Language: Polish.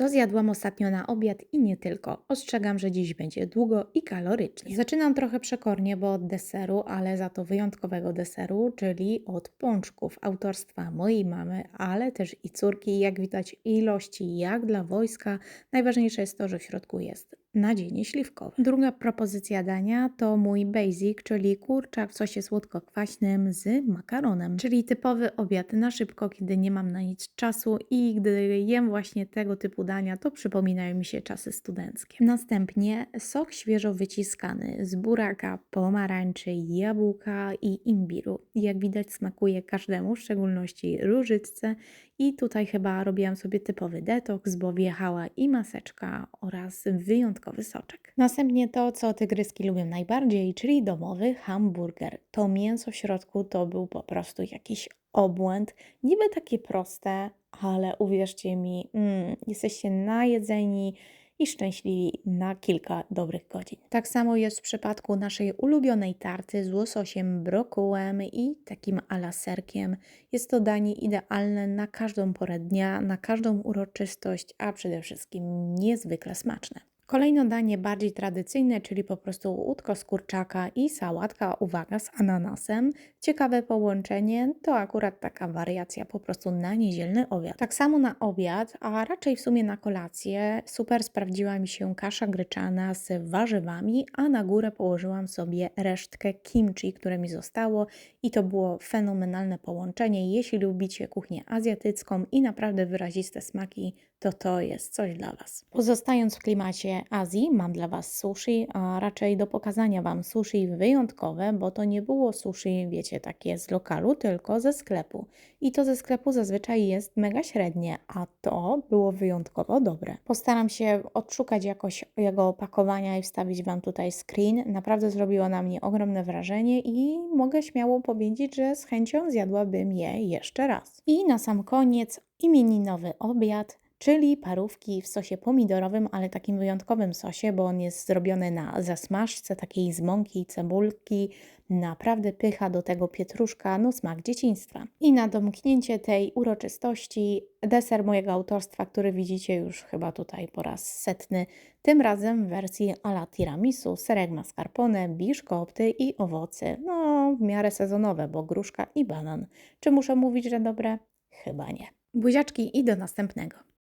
Co zjadłam ostatnio na obiad i nie tylko. Ostrzegam, że dziś będzie długo i kalorycznie. Zaczynam trochę przekornie, bo od deseru, ale za to wyjątkowego deseru, czyli od pączków autorstwa mojej mamy, ale też i córki. Jak widać, ilości jak dla wojska. Najważniejsze jest to, że w środku jest nadzienie śliwkowe. Druga propozycja dania to mój basic, czyli kurczak w sosie słodko-kwaśnym z makaronem, czyli typowy obiad na szybko, kiedy nie mam na nic czasu i gdy jem właśnie tego typu dania, to przypominają mi się czasy studenckie. Następnie sok świeżo wyciskany z buraka, pomarańczy, jabłka i imbiru. Jak widać smakuje każdemu, w szczególności różycce i tutaj chyba robiłam sobie typowy detoks, bo wjechała i maseczka oraz wyjątkowy soczek. Następnie to, co tygryski lubią najbardziej, czyli domowy hamburger. To mięso w środku to był po prostu jakiś obłęd. Niby takie proste, ale uwierzcie mi, mm, jesteście najedzeni i szczęśliwi na kilka dobrych godzin. Tak samo jest w przypadku naszej ulubionej tarty z łososiem, brokułem i takim alaserkiem. Jest to danie idealne na każdą porę dnia, na każdą uroczystość, a przede wszystkim niezwykle smaczne. Kolejne danie bardziej tradycyjne, czyli po prostu łódko z kurczaka i sałatka, uwaga, z ananasem. Ciekawe połączenie, to akurat taka wariacja po prostu na niedzielny obiad. Tak samo na obiad, a raczej w sumie na kolację, super sprawdziła mi się kasza gryczana z warzywami, a na górę położyłam sobie resztkę kimchi, które mi zostało i to było fenomenalne połączenie. Jeśli lubicie kuchnię azjatycką i naprawdę wyraziste smaki, to to jest coś dla Was. Pozostając w klimacie Azji, mam dla Was sushi, a raczej do pokazania Wam sushi wyjątkowe, bo to nie było sushi, wiecie, takie z lokalu, tylko ze sklepu. I to ze sklepu zazwyczaj jest mega średnie, a to było wyjątkowo dobre. Postaram się odszukać jakoś jego opakowania i wstawić Wam tutaj screen. Naprawdę zrobiło na mnie ogromne wrażenie i mogę śmiało powiedzieć, że z chęcią zjadłabym je jeszcze raz. I na sam koniec imieninowy obiad czyli parówki w sosie pomidorowym, ale takim wyjątkowym sosie, bo on jest zrobiony na zasmażce takiej z mąki, cebulki, naprawdę pycha do tego pietruszka, no smak dzieciństwa. I na domknięcie tej uroczystości deser mojego autorstwa, który widzicie już chyba tutaj po raz setny, tym razem w wersji ala tiramisu, serek mascarpone, biszkopty i owoce, no w miarę sezonowe, bo gruszka i banan. Czy muszę mówić, że dobre? Chyba nie. Buziaczki i do następnego.